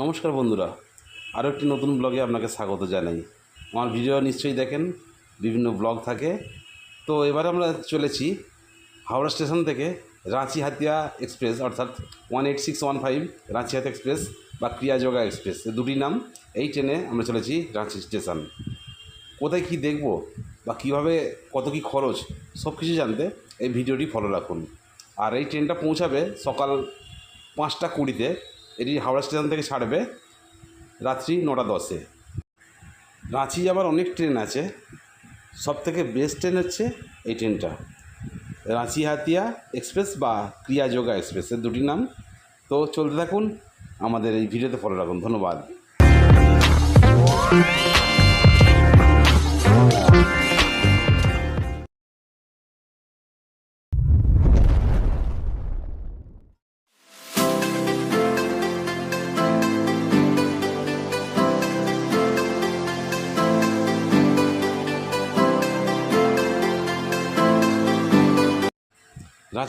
নমস্কার বন্ধুরা, আরও একটি নতুন ব্লগে আপনাকে স্বাগত জানাই। আমার ভিডিও নিশ্চয়ই দেখেন, বিভিন্ন ব্লগ থাকে। তো এবারে আমরা চলেছি হাওড়া স্টেশন থেকে রাঁচি হাতিয়া এক্সপ্রেস, অর্থাৎ one eight six one five Ranchi Hatia express বা ক্রিয়াযোগা এক্সপ্রেস দুটি নাম। এই ট্রেনে আমরা চলেছি রাঁচি স্টেশন। কোথায় কি দেখব বা কীভাবে কত কি খরচ, সব কিছু জানতে এই ভিডিওটি ফলো রাখুন। আর এই ট্রেনটা পৌঁছাবে সকাল পাঁচটা কুড়িতে এটি হাওড়া স্টেশন থেকে ছাড়বে রাত্রি নটা দশে। রাঁচি যাবার অনেক ট্রেন আছে। সব থেকে বেস্ট ট্রেন হচ্ছে এই ট্রেনটা। রাঁচি হাতিয়া এক্সপ্রেস বা ক্রিয়াযোগা এক্সপ্রেস, এর দুটি নাম। তো চলতে থাকুন, আমাদের এই ভিডিওতে ফলো রাখুন। ধন্যবাদ।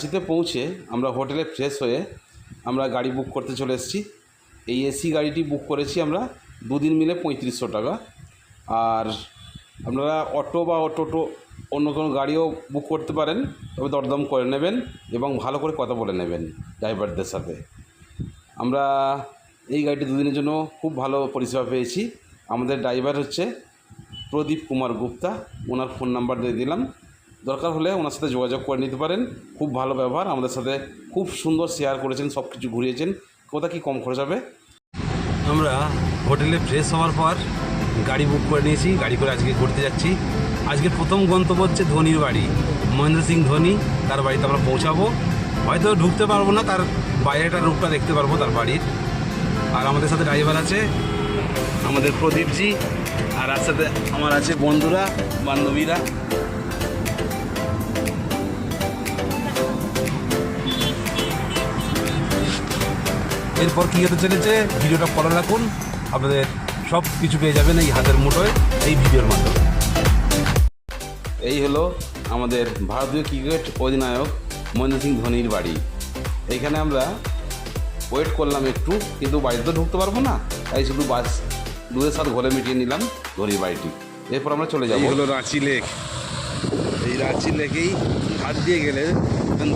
রাঁচিতে পৌঁছে আমরা হোটেলে ফ্রেশ হয়ে আমরা গাড়ি বুক করতে চলে এসেছি। এই এসি গাড়িটি বুক করেছি আমরা দুদিন মিলে পঁয়ত্রিশশো টাকা। আর আপনারা অটো বা টোটো অন্য কোনো গাড়িও বুক করতে পারেন, তবে দরদম করে নেবেন এবং ভালো করে কথা বলে নেবেন ড্রাইভারদের সাথে। আমরা এই গাড়িটি দুদিনের জন্য খুব ভালো পরিষেবা পেয়েছি। আমাদের ড্রাইভার হচ্ছে প্রদীপ কুমার গুপ্তা, ওনার ফোন নাম্বার দিয়ে দিলাম। দরকার হলে ওনার সাথে যোগাযোগ করে নিতে পারেন। খুব ভালো ব্যবহার, আমাদের সাথে খুব সুন্দর শেয়ার করেছেন, সব কিছু ঘুরিয়েছেন। কোথা কি কম খরচ হবে? আমরা হোটেলে ফ্রেশ হওয়ার পর গাড়ি বুক করে নিয়েছি, গাড়ি করে আজকে ঘুরতে যাচ্ছি। আজকের প্রথম গন্তব্য হচ্ছে ধোনির বাড়ি। মহেন্দ্র সিং ধোনি, তার বাড়িতে আমরা পৌঁছাবো। হয়তো ঢুকতে পারব না, তার বাইরেটার রূপটা দেখতে পারব, তার বাড়ির। আর আমাদের সাথে ড্রাইভার আছে, আমাদের প্রদীপজি, আর আর সাথে আমার আছে বন্ধুরা, বান্ধবীরা। এরপর কী হতে চলেছে? ভিডিওটা ফলো রাখুন। আপনাদের সব কিছু পেয়ে যাবেন এই হাতের মুঠোয় এই ভিডিওর মাধ্যমে। এই হলো আমাদের ভারতীয় ক্রিকেট অধিনায়ক মহেন্দ্র সিং ধোনির বাড়ি। এইখানে আমরা ওয়েট করলাম একটু কিন্তু বাড়িতে তো ঢুকতে পারব না। তাই শুধু বাস দুধের সাথে ঘরে মিটিয়ে নিলাম ধোনির বাড়িটি। এরপর আমরা চলে যাব। হলো রাঁচি লেক। এই রাঁচি লেকেই হাত দিয়ে গেলে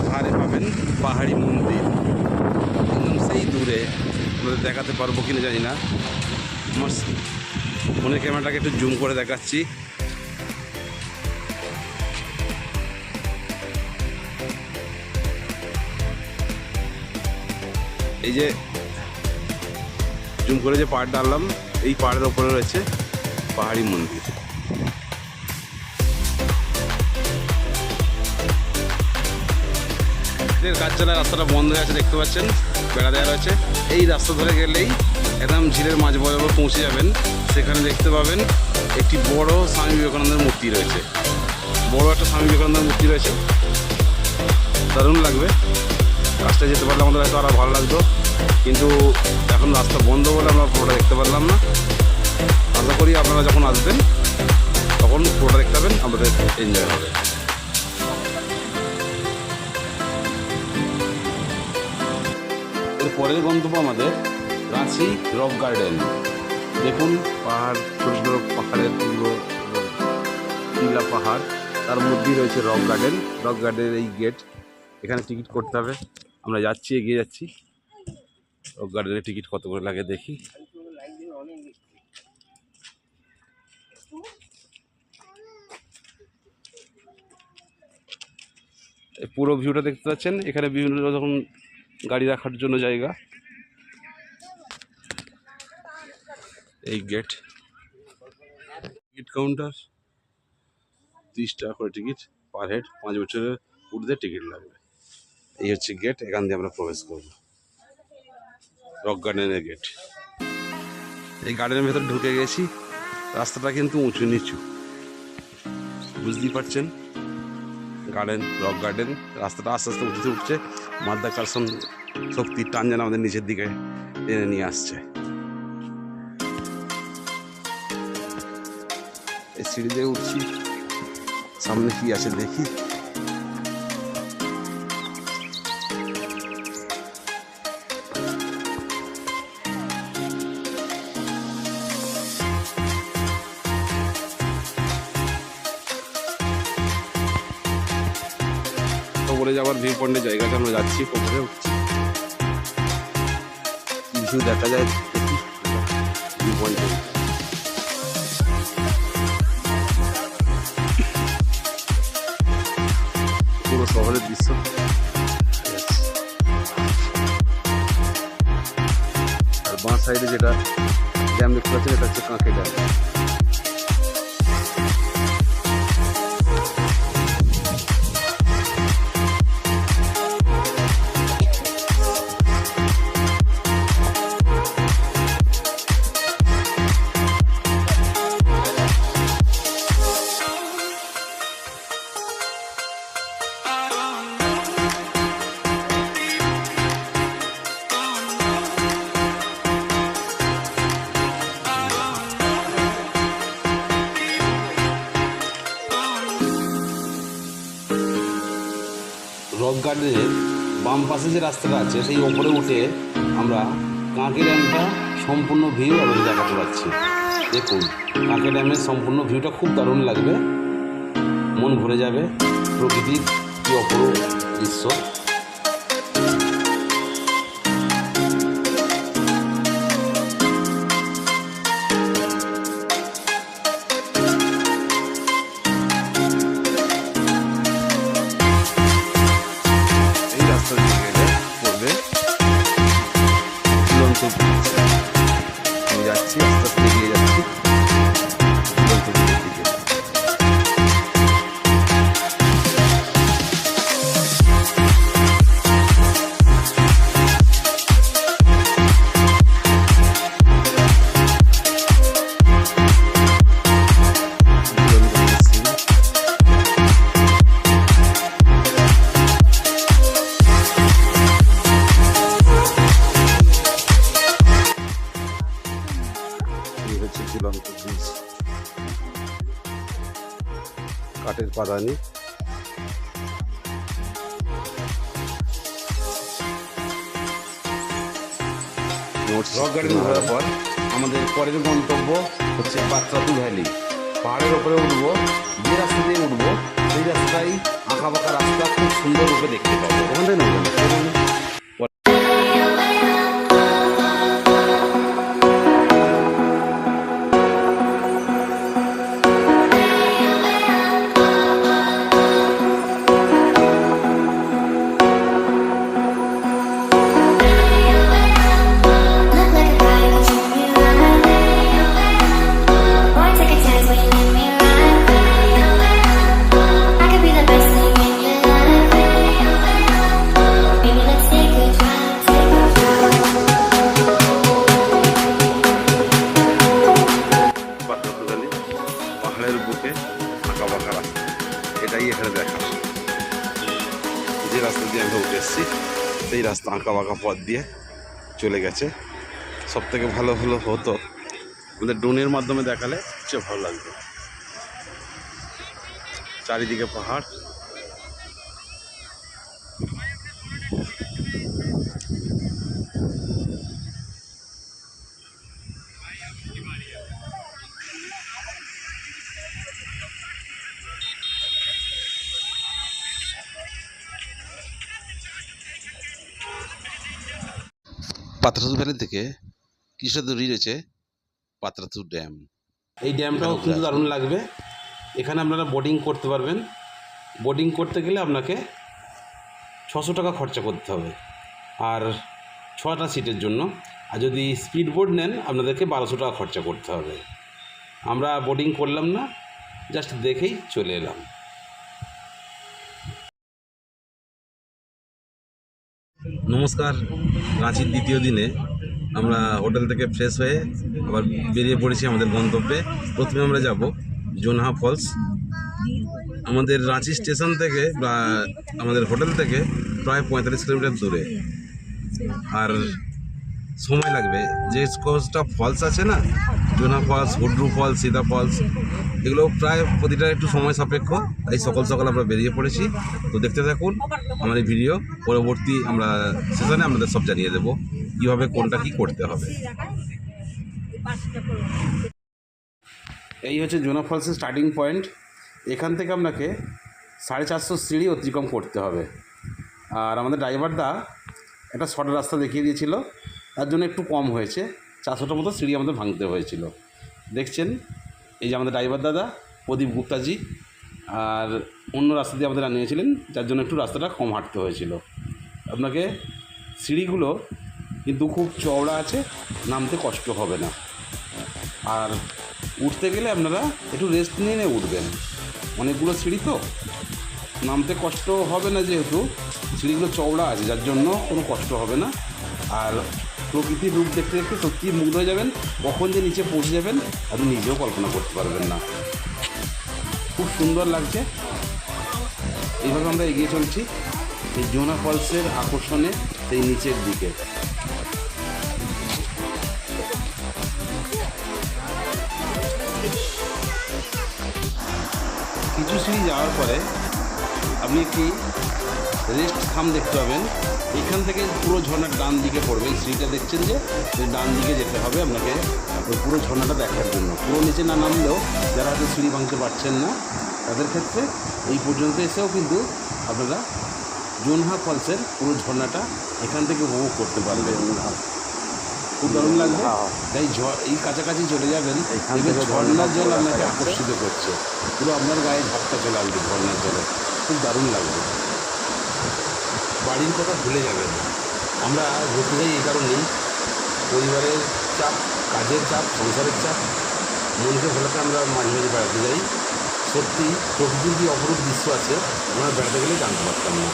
ধারে পাবেন পাহাড়ি মন্দির। সেই দূরে। আপনাদের দেখাতে পারব কিনা জানি না। আমার ফোনের ক্যামেরাটাকে একটু জুম করে দেখাচ্ছি। এই যে জুম করে যে পাহাড় ডাললাম এই পাহাড়ের ওপরে রয়েছে পাহাড়ি মন্দির। এর কাজ চলা রাস্তাটা বন্ধ হয়ে আছে, দেখতে পাচ্ছেন, বেড়া দেওয়া রয়েছে। এই রাস্তা ধরে গেলেই একদম ঝিলের মাঝ বরাবর পৌঁছে যাবেন। সেখানে দেখতে পাবেন একটি বড় স্বামী বিবেকানন্দের মূর্তি রয়েছে। বড় একটা স্বামী বিবেকানন্দের মূর্তি রয়েছে। দারুণ লাগবে। রাস্তায় যেতে পারলে আমাদের হয়তো আরও ভালো লাগতো। কিন্তু এখন রাস্তা বন্ধ বলে আমরা পুরোটা দেখতে পারলাম না। আশা করি আপনারা যখন আসবেন, তখন পুরোটা দেখতে পাবেন, আমাদের এনজয় হবে। পরের গন্তব্য আমাদের রাঁচি রক গার্ডেন। দেখুন পাহাড় ছোটো ছোটো পাহাড়ের টিলা পাহাড়, তার মধ্যেই রয়েছে রক গার্ডেন। রক গার্ডেনের এই গেট, এখানে টিকিট করতে হবে। আমরা যাচ্ছি, এগিয়ে যাচ্ছি। রক গার্ডেনের টিকিট কত করে লাগে দেখি। পুরো ভিউটা দেখতে পাচ্ছেন? এখানে বিভিন্ন রকম গাড়ি রাখার জন্য জায়গা। এই গেট টিকিট কাউন্টার তিরিশ টাকা করে টিকিট পার হেড পাঁচ বছরের ঊর্ধ্বে টিকিট লাগবে। এই হচ্ছে গেট এখান দিয়ে আমরা প্রবেশ করব। রক গার্ডেনের গেট এই গার্ডেনের ভেতর ঢুকে গেছি। রাস্তাটা কিন্তু উঁচু নিচু। বুঝতেই পারছেন? গার্ডেন রক গার্ডেন রাস্তাটা আস্তে আস্তে উঁচুতে উঠছে। মাধ্যাকর্ষণ শক্তির টান যেন আমাদের নিচের দিকে টেনে নিয়ে আসছে। এই সিঁড়ি দিয়ে উঠছি। সামনে কি আছে দেখি। ওপরে যাওয়ার ভিউ পয়েন্টের জায়গাতে আমরা যাচ্ছি ওপরে উঠছি। কিছু দেখা যায় ভিউ পয়েন্টে পুরো শহরের দৃশ্য। আর বাঁ সাইডে যেটা ড্যাম দেখতে পাচ্ছেন, এটা হচ্ছে কাঁকে ড্যাম বাম পাশে যে রাস্তাটা আছে, সেই ওপরে উঠে আমরা কাঁকে ড্যামটা সম্পূর্ণ ভিউ আমাদের দেখাতে পাচ্ছি। দেখুন, কাঁকে ড্যামের সম্পূর্ণ ভিউটা খুব দারুণ লাগবে। মন ভরে যাবে প্রকৃতির কি অপরূপ দৃশ্য। রক গার্ডেন ঘোরার পর আমাদের পরের গন্তব্য হচ্ছে পাত্রাতু ভ্যালি। পাহাড়ের ওপরে উঠবো যে রাস্তা দিয়ে উঠবো সেই রাস্তায় আঁকা বাঁকা রাস্তা খুব সুন্দর রূপে দেখতে পাবো। ওখান থেকে রাস্তা আঁকা বাঁকা পথ দিয়ে চলে গেছে। সব থেকে ভালো হলো হতো, আমাদের ড্রোনের মাধ্যমে দেখালে সবচেয়ে ভালো লাগবে। চারিদিকে পাহাড়। পাত্রাতু ভ্যালি থেকে কিছুটা দূরই রয়েছে পাত্রাতু ড্যাম। এই ড্যামটাও কিন্তু দারুণ লাগবে। এখানে আপনারা বোটিং করতে পারবেন। বোটিং করতে গেলে আপনাকে ছশো টাকা খরচা করতে হবে। আর ছটা সিটের জন্য। আর যদি স্পিড বোট নেন আপনাদেরকে বারোশো টাকা খরচা করতে হবে। আমরা বোটিং করলাম না জাস্ট দেখেই চলে এলাম। নমস্কার। রাঁচির দ্বিতীয় দিনে আমরা হোটেল থেকে ফ্রেশ হয়ে আবার বেরিয়ে পড়েছি আমাদের গন্তব্যে। প্রথমে আমরা যাব জোনহা ফলস। আমাদের রাঁচি স্টেশন থেকে বা আমাদের হোটেল থেকে প্রায় পঁয়তাল্লিশ কিলোমিটার দূরে। আর সময় লাগবে। যে কটা ফলস আছে না, Jonha falls Hundru falls Sita falls এগুলো প্রায় প্রতিটা একটু সময় সাপেক্ষ। তাই সকাল সকাল আমরা বেরিয়ে পড়েছি। তো দেখতে থাকুন আমার এই ভিডিও পরবর্তী আমরা সেশনে আপনাদের সব জানিয়ে দেবো কীভাবে কোনটা কী করতে হবে। এই হচ্ছে জোনা ফলসের স্টার্টিং পয়েন্ট এখান থেকে আপনাকে সাড়ে চারশো সিঁড়ি অতিক্রম করতে হবে। আর আমাদের ড্রাইভারদা একটা শর্ট রাস্তা দেখিয়ে দিয়েছিল। তার জন্য একটু কম হয়েছে। চারশোটার মতো সিঁড়ি আমাদের ভাঙতে হয়েছিল। দেখছেন? এই যে আমাদের ড্রাইভার দাদা, প্রদীপ গুপ্তাজি আর অন্য রাস্তা দিয়ে আমাদের আনিয়েছিলেন, যার জন্য একটু রাস্তাটা কম হাঁটতে হয়েছিল। আপনাকে সিঁড়িগুলো কিন্তু খুব চওড়া আছে, নামতে কষ্ট হবে না। আর উঠতে গেলে আপনারা একটু রেস্ট নিয়ে নিয়ে উঠবেন। অনেকগুলো সিঁড়ি তো। নামতে কষ্ট হবে না যেহেতু, সিঁড়িগুলো চওড়া আছে, যার জন্য কোনো কষ্ট হবে না। আর প্রকৃতির রূপ দেখতে দেখতে সত্যিই মুগ্ধ হয়ে যাবেন, কখন যে নিচে পৌঁছে যাবেন, আপনি নিজেও কল্পনা করতে পারবেন না। খুব সুন্দর লাগছে। এইভাবে আমরা এগিয়ে চলছি, এই জোনা ফলসের আকর্ষণে সেই নিচের দিকে। কিছু সিঁড়ি যাওয়ার পরে আপনি একটি রেস্ট থাম দেখতে পাবেন। এখান থেকে পুরো ঝর্ণার ডান দিকে পড়বে। এই সিঁড়িটা দেখছেন যে ডান দিকে যেতে হবে আপনাকে পুরো ঝর্ণাটা দেখার জন্য। পুরো নিচে না নামলেও যারা হয়তো সিঁড়ি ভাঙতে পারছেন না তাদের ক্ষেত্রে এই পর্যন্ত এসেও কিন্তু আপনারা জোনহা ফলসের পুরো ঝর্ণাটা এখান থেকে উপভোগ করতে পারবেন। খুব দারুণ লাগবে। তাই ঝড় এই কাছাকাছি চলে যাবেন। দেখবেন ঝর্ণার জল আপনাকে আকর্ষিত করছে। পুরো আপনার গায়ে ঝাপটা চলে আসবে ঝর্ণার জলে। খুব দারুণ লাগবে। বাড়ির কথা ভুলে যাবেন আমরা ঘুরতে যাই এই কারণেই পরিবারের চাপ, কাজের চাপ, সংসারের চাপ, মনকে ভোলাতে আমরা মাঝে মাঝে বেড়াতে যাই। সত্যি প্রকৃতির কি অপরূপ দৃশ্য আছে, আমরা বেড়াতে গেলে জানতে পারতাম না।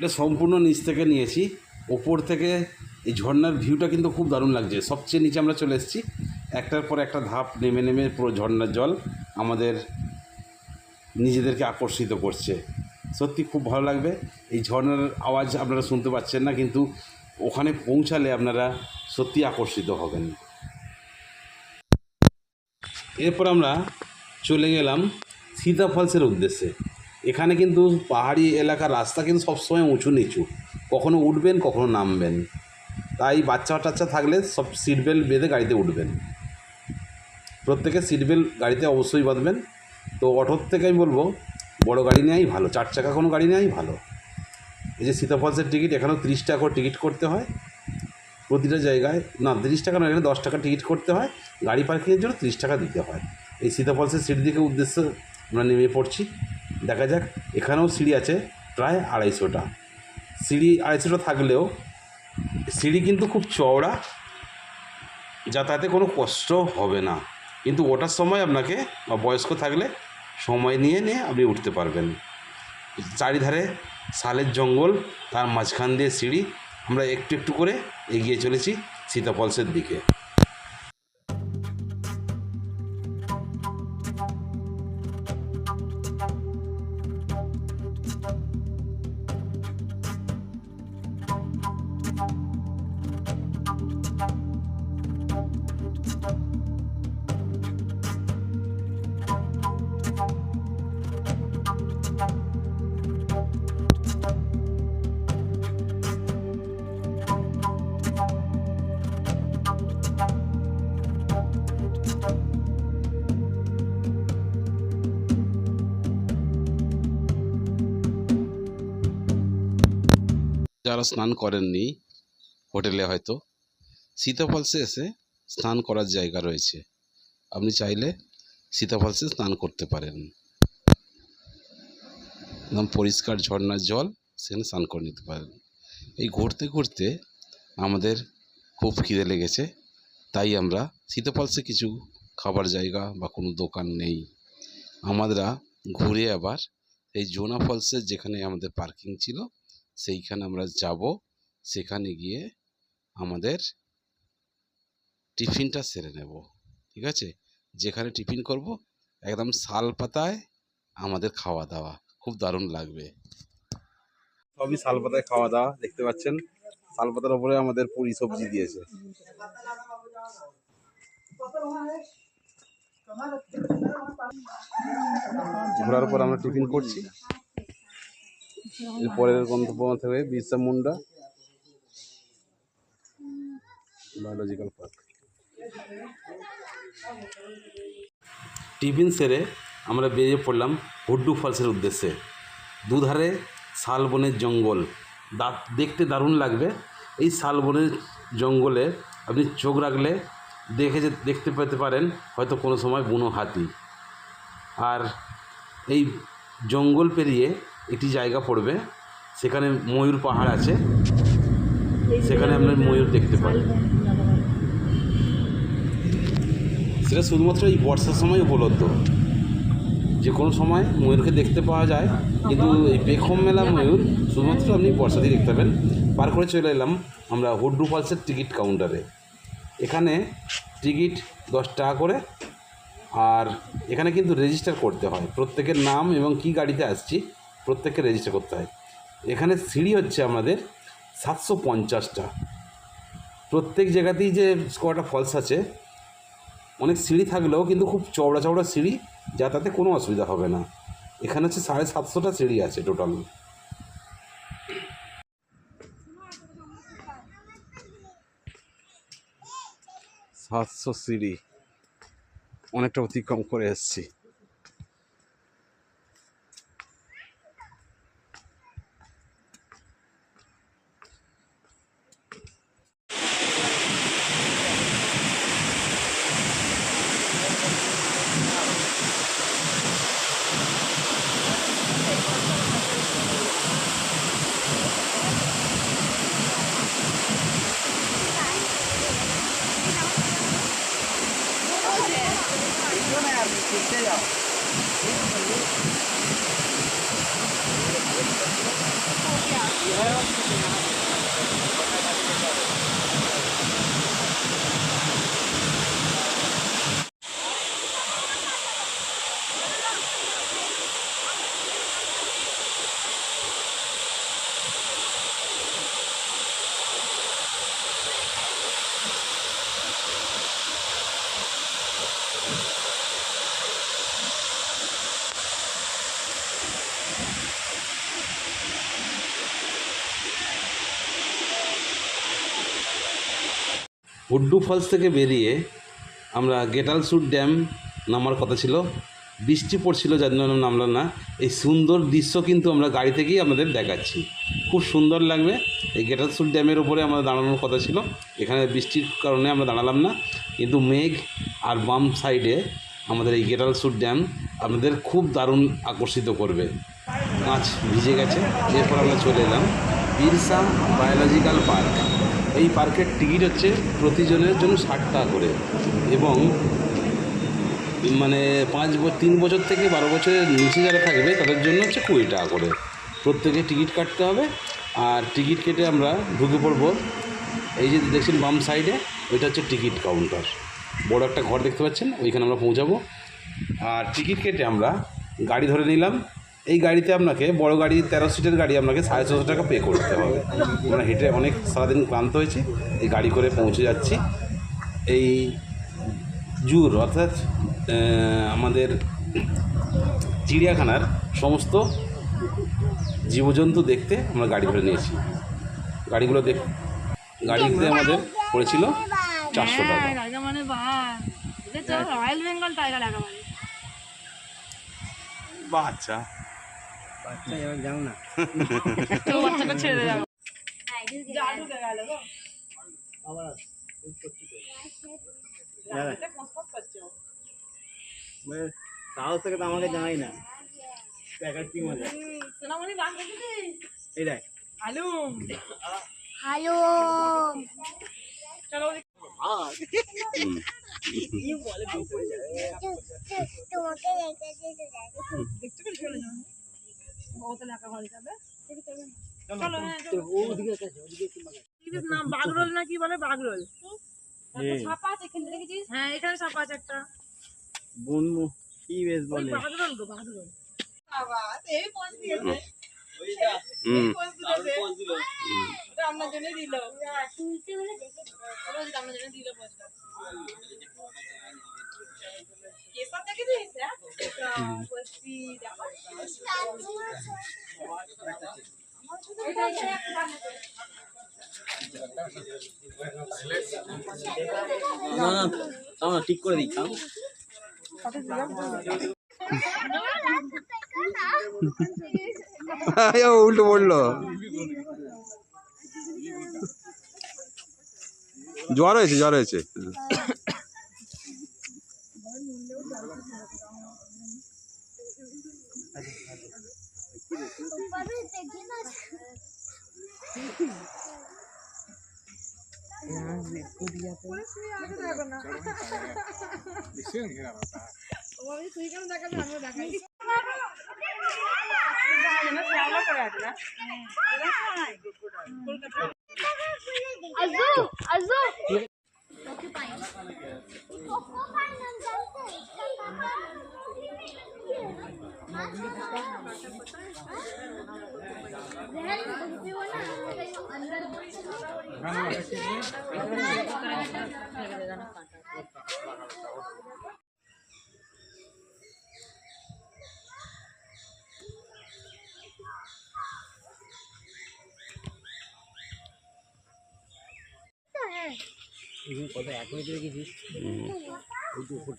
এটা সম্পূর্ণ নিচ থেকে নিয়েছি। ওপর থেকে এই ঝর্ণার ভিউটা কিন্তু খুব দারুণ লাগছে। সবচেয়ে নিচে আমরা চলে এসেছি। একটার পর একটা ধাপ নেমে নেমে পুরো ঝর্ণার জল আমাদের নিজেদেরকে আকর্ষিত করছে। সত্যি খুব ভালো লাগবে। এই ঝর্ণার আওয়াজ আপনারা শুনতে পাচ্ছেন না, কিন্তু ওখানে পৌঁছালে আপনারা সত্যি আকর্ষিত হবেন। এরপর আমরা চলে গেলাম সীতা ফলসের উদ্দেশ্যে। এখানে কিন্তু পাহাড়ি এলাকার রাস্তা কিন্তু সবসময় উঁচু নিচু। কখনো উঠবেন, কখনো নামবেন। তাই বাচ্চা টাচ্চা থাকলে সব সিট বেল্ট বেঁধে গাড়িতে উঠবেন। প্রত্যেকে সিট বেল্ট গাড়িতে অবশ্যই বাঁধবেন। তো অটোর থেকে আমি বলব, বড় গাড়ি নেওয়াই ভালো, চার চাকা কোনো গাড়ি নেওয়াই ভালো। এই যে সীতা ফলসের টিকিট, এখানেও তিরিশ টাকা করে টিকিট করতে হয়। প্রতিটা জায়গায়, না, তিরিশ টাকা নয়, এখানে দশ টাকা টিকিট করতে হয়। গাড়ি পার্কিংয়ের জন্য তিরিশ টাকা দিতে হয়। এই সীতা ফলসের সিঁড়ি দিকে উদ্দেশ্যে আমরা নেমে পড়ছি। দেখা যাক, এখানেও সিঁড়ি আছে প্রায় আড়াইশোটা। সিঁড়ি আড়াইশোটা থাকলেও সিঁড়ি কিন্তু খুব চওড়া, যাতায়াতে কোনো কষ্ট হবে না। কিন্তু ওঠার সময় আপনাকে বা বয়স্ক থাকলে সময় নিয়ে নিয়ে আপনি উঠতে পারবেন। চারিধারে শালের জঙ্গল, তার মাঝখান দিয়ে সিঁড়ি, আমরা একটু একটু করে এগিয়ে চলেছি সীতা ফলসের দিকে। যারা স্নান করেননি হোটেলে হয়তো। সীতা ফলসে এসে স্নান করার জায়গা রয়েছে। আপনি চাইলে সীতা ফলসে স্নান করতে পারেন। একদম পরিষ্কার ঝর্ণার জল সেখানে স্নান করে নিতে পারেন। এই ঘুরতে ঘুরতে আমাদের খুব খিদে লেগেছে, তাই আমরা সীতা ফলসে কিছু খাবার জায়গা বা কোনো দোকান নেই। আমরা ঘুরে আবার এই জোনা ফলসের যেখানে আমাদের পার্কিং ছিল সেইখানে আমরা যাব। সেখানে গিয়ে আমাদের টিফিনটা সেরে নেব, ঠিক আছে? যেখানে টিফিন করব, একদম শাল পাতায় আমাদের খাওয়া দাওয়া। খুব দারুণ লাগবে। সবই শাল পাতায় খাওয়া দাওয়া, দেখতে পাচ্ছেন? শাল পাতার উপরে আমাদের পুরি সবজি দিয়েছে। ঘোরার পর আমরা টিফিন করছি। এর পরের গন্তব্য থেকে Birsa Munda, biological park. Tiffin সেরে আমরা বেরিয়ে পড়লাম হুড্ডু ফলসের উদ্দেশ্যে। দুধারে শালবনের জঙ্গল। দেখতে দারুণ লাগবে। এই শালবনের জঙ্গলে আপনি চোখ রাখলে দেখে যে, দেখতে পেতে পারেন হয়তো কোনো সময় বুনো হাতি। আর এই জঙ্গল পেরিয়ে একটি জায়গা পড়বে। সেখানে ময়ূর পাহাড় আছে। সেখানে আপনার ময়ূর দেখতে পারেন সেটা শুধুমাত্র এই বর্ষার সময় উপলব্ধ। যে কোনো সময় ময়ূরকে দেখতে পাওয়া যায়। কিন্তু এই পেখম মেলা ময়ূর শুধুমাত্র আপনি বর্ষাতেই দেখতে পাবেন। পার করে চলে এলাম আমরা হুড্ডু ফলসের টিকিট কাউন্টারে। এখানে টিকিট দশ টাকা করে। আর এখানে কিন্তু রেজিস্টার করতে হয়। প্রত্যেকের নাম এবং কি গাড়িতে আসছি প্রত্যেককে রেজিস্টার করতে হয়। এখানে সিঁড়ি হচ্ছে আমাদের সাতশো পঞ্চাশটা। প্রত্যেক জায়গাতেই যে স্কোয়ারটা ফলস আছে, অনেক সিঁড়ি থাকলেও কিন্তু খুব চওড়া চওড়া সিঁড়ি, যাতায়াতে কোনো অসুবিধা হবে না। এখানে হচ্ছে সাড়ে সাতশোটা সিঁড়ি আছে টোটাল সাতশো সিঁড়ি। অনেকটা অতিক্রম করে এসেছি। হুড্ডু ফলস থেকে বেরিয়ে আমরা গেটালসুট ড্যাম নামার কথা ছিল। বৃষ্টি পড়ছিল, যার জন্য নামলাম না। এই সুন্দর দৃশ্য কিন্তু আমরা গাড়ি থেকেই আমাদের দেখাচ্ছি। খুব সুন্দর লাগবে। এই গেটালসুট ড্যামের উপরে আমাদের দাঁড়ানোর কথা ছিল। এখানে বৃষ্টির কারণে আমরা দাঁড়ালাম না। কিন্তু মেঘ আর বাম সাইডে আমাদের এই গেটালসুট ড্যাম আপনাদের খুব দারুণ আকর্ষিত করবে। গাছ ভিজে গেছে। এরপর আমরা চলে এলাম বিরসা বায়োলজিক্যাল পার্ক। এই পার্কের টিকিট হচ্ছে প্রতিজনের জন্য ষাট টাকা করে। এবং মানে পাঁচ তিন বছর থেকে বারো বছরের নিচে যারা থাকবে, তাদের জন্য হচ্ছে কুড়ি টাকা করে। প্রত্যেকে টিকিট কাটতে হবে। আর টিকিট কেটে আমরা ঢুকে পড়ব। এই যে দেখছেন বাম সাইডে ওইটা হচ্ছে টিকিট কাউন্টার। বড় একটা ঘর দেখতে পাচ্ছেন, ওইখানে আমরা পৌঁছাবো। আর টিকিট কেটে আমরা গাড়ি ধরে নিলাম। এই গাড়িতে আপনাকে বড় গাড়ি তেরো সিটের গাড়ি আপনাকে সাড়ে ছশো টাকা পে করতে হবে। আমরা হেঁটে অনেক সারাদিন ক্লান্ত হয়েছি এই গাড়ি করে পৌঁছে যাচ্ছি। এই জুর অর্থাৎ আমাদের চিড়িয়াখানার সমস্ত জীবজন্তু দেখতে আমরা গাড়ি ধরে নিয়েছি। গাড়িগুলো দেখ গাড়িতে আমাদের পড়েছিল চারশো টাকা। হ্যাঁ বাচ্চাটা ছেড়ে। সাহস থেকে তো আমাকে জানাই না। দেখার মজা। সোনামণি বাঘ এই দেখ। আলু। Hello. চলো তোমাকে লেখা যাবে। চলো হ্যাঁ নাম বাগরোল না কি বলে? বাগরোল। ছাপা আছে এখানে দেখেছিস? হ্যাঁ এখানে ছাপা আছে একটা। বনমু কি বেশ বলে। বাগরোল গো বাগরোল। বাবা এই পৌঁছ দিয়েছে। জন্য দিল। আপনার জন্য দিল। না না না ঠিক করে দিই উল্টো পড়ল জ্বর হয়েছে জ্বর হয়েছে।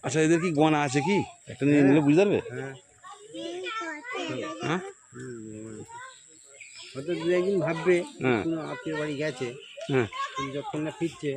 আচ্ছা এদের কি গনা আছে কি? একটা নিয়ে নিলে বুঝতে পারবে? হ্যাঁ। হয়তো দু একদিন ভাববে হ্যাঁ। কোনো আত্মীয় বাড়ি গেছে হ্যাঁ। যখন না ফিরছে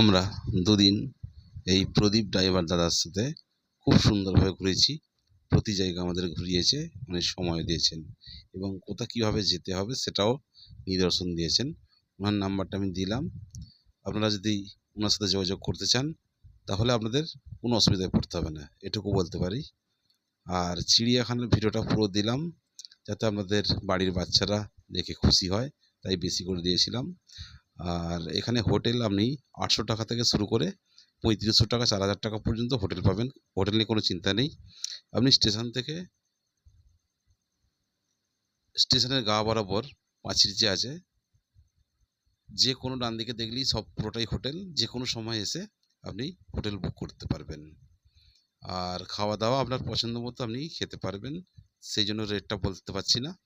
আমরা দুদিন এই প্রদীপ ড্রাইভার দাদার সাথে খুব সুন্দরভাবে ঘুরেছি। প্রতি জায়গা আমাদের ঘুরিয়েছে, অনেক সময় দিয়েছেন এবং কোথা কীভাবে যেতে হবে সেটাও নিদর্শন দিয়েছেন। ওনার নাম্বারটা আমি দিলাম। আপনারা যদি ওনার সাথে যোগাযোগ করতে চান, তাহলে আপনাদের কোনো অসুবিধায় পড়তে হবে না, এটুকু বলতে পারি। আর চিড়িয়াখানার ভিডিওটা পুরো দিলাম, যাতে আপনাদের বাড়ির বাচ্চারা দেখে খুশি হয়, তাই বেশি করে দিয়েছিলাম। আর এখানে হোটেল আপনি আটশো টাকা থেকে শুরু করে পঁয়ত্রিশশো টাকা, চার হাজার টাকা পর্যন্ত হোটেল পাবেন। হোটেল নিয়ে কোনো চিন্তা নেই। আপনি স্টেশন থেকে স্টেশনের গা বরাবর পাঁচির যে আছে, যে কোনো ডান দিকে দেখলেই সব পুরোটাই হোটেল। যে কোনো সময় এসে আপনি হোটেল বুক করতে পারবেন। আর খাওয়া দাওয়া আপনার পছন্দ মতো আপনি খেতে পারবেন। সেই জন্য রেটটা বলতে পারছি না।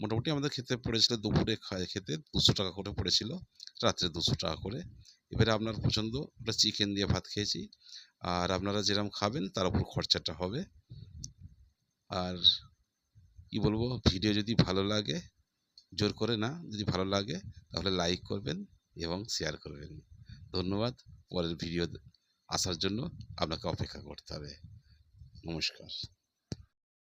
মোটামুটি আমাদের খেতে পড়েছিল দুপুরে খায় খেতে দুশো টাকা করে পড়েছিল, রাত্রে দুশো টাকা করে। এবারে আপনার পছন্দ, আমরা চিকেন দিয়ে ভাত খেয়েছি। আর আপনারা যেরকম খাবেন তার উপর খরচাটা হবে। আর কি বলব ভিডিও যদি ভালো লাগে, জোর করে না, যদি ভালো লাগে, তাহলে লাইক করবেন এবং শেয়ার করবেন। ধন্যবাদ। পরের ভিডিও আসার জন্য আপনাকে অপেক্ষা করতে হবে। নমস্কার।